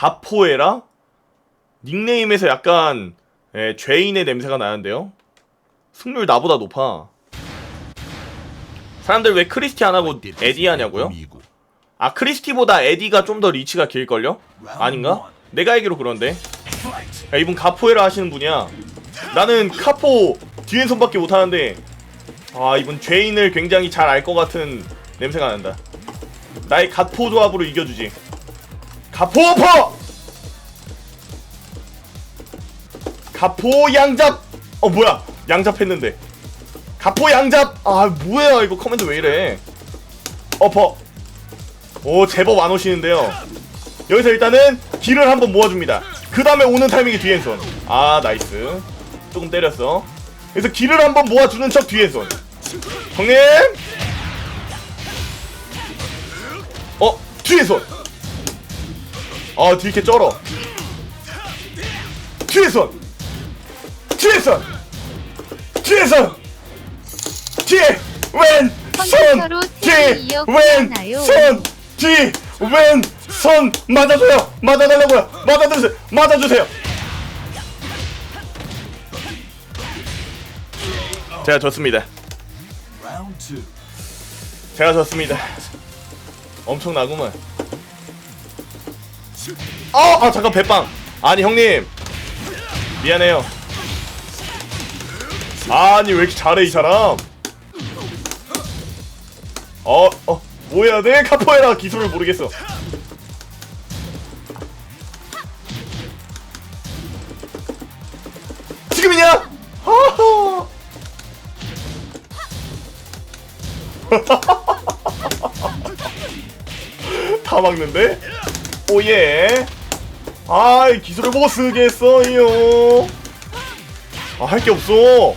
가포에라? 닉네임에서 약간 예, 죄인의 냄새가 나는데요. 승률 나보다 높아. 사람들 왜 크리스티 안 하고 에디 하냐고요? 아 크리스티보다 에디가 좀 더 리치가 길걸요? 아닌가? 내가 알기로 그런데 야, 이분 가포에라 하시는 분이야 나는 카포 뒤엔손밖에 못하는데 아 이분 죄인을 굉장히 잘 알 것 같은 냄새가 난다 나의 가포 조합으로 이겨주지 가포퍼 가포 양잡! 어 뭐야? 양잡했는데. 가포 양잡! 아 뭐야? 이거 커맨드 왜 이래? 어퍼. 오 제법 안 오시는데요. 여기서 일단은 길을 한번 모아줍니다. 그 다음에 오는 타이밍이 뒤엔손 아 나이스. 조금 때렸어. 그래서 길을 한번 모아주는 척 뒤엔손 형님! 어 뒤에손 아 뒤에 이렇게 쩔어. 뒤에손 뒤에손 뒤에손 뒤에 왼손. 뒤에? 왼손. 뒤 왼손. 맞아줘요. 맞아달라고요. 맞아주세요. 맞아주세요. 제가 졌습니다. 제가 졌습니다. 엄청나구만 아, 아 잠깐 배빵 아니 형님 미안해요 아니 왜 이렇게 잘해 이 사람 어, 어, 뭐 해야 돼? 카포에라 기술을 모르겠어. 지금이냐? 하하. 다 막는데? 오예. 아, 이 기술을 못 쓰겠어요. 아, 할 게 없어.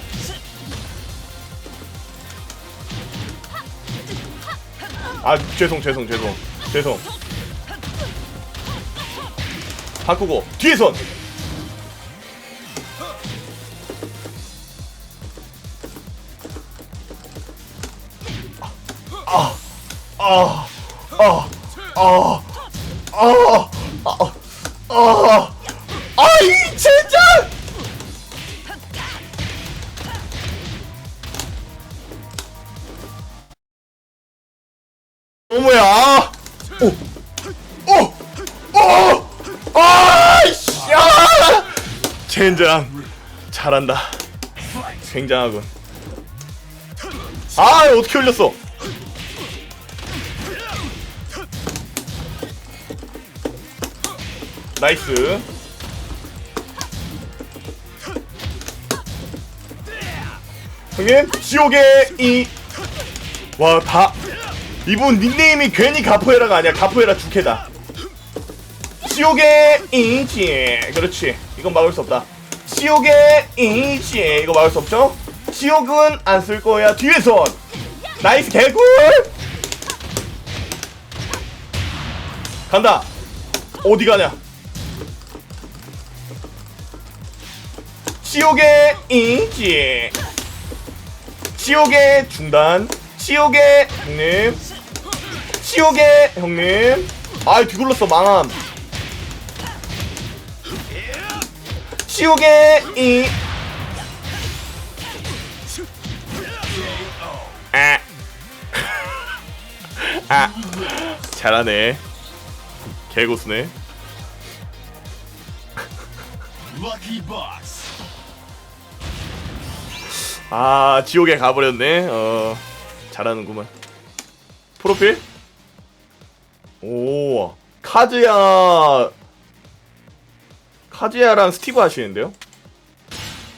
아 죄송 죄송 죄송 죄송 바꾸고 뒤에선 아아아아 아 아 아 어, 어, 어, 아이 진짜. 어머야. 오, 오, 오, 아, 야. 젠장, 잘한다. 굉장하군. 아, 어떻게 올렸어? 나이스. 형님 지옥의 이와다. 이분 닉네임이 괜히 가포에라가 아니야. 가포에라 주캐다. 지옥의 인지. 그렇지. 이건 막을 수 없다. 지옥의 인지. 이거 막을 수 없죠? 지옥은 안 쓸 거야. 뒤에선 나이스 개꿀! 간다. 어디 가냐 지옥의 인지. 지옥의 중단. 지옥의 형님. 지옥의 형님. 아이 뒤굴렀어 망함. 지옥의 이. 아. 아. 잘하네. 개고수네 아 지옥에 가버렸네. 어 잘하는구만. 프로필? 오 카즈야. 카즈야랑 스티브 하시는데요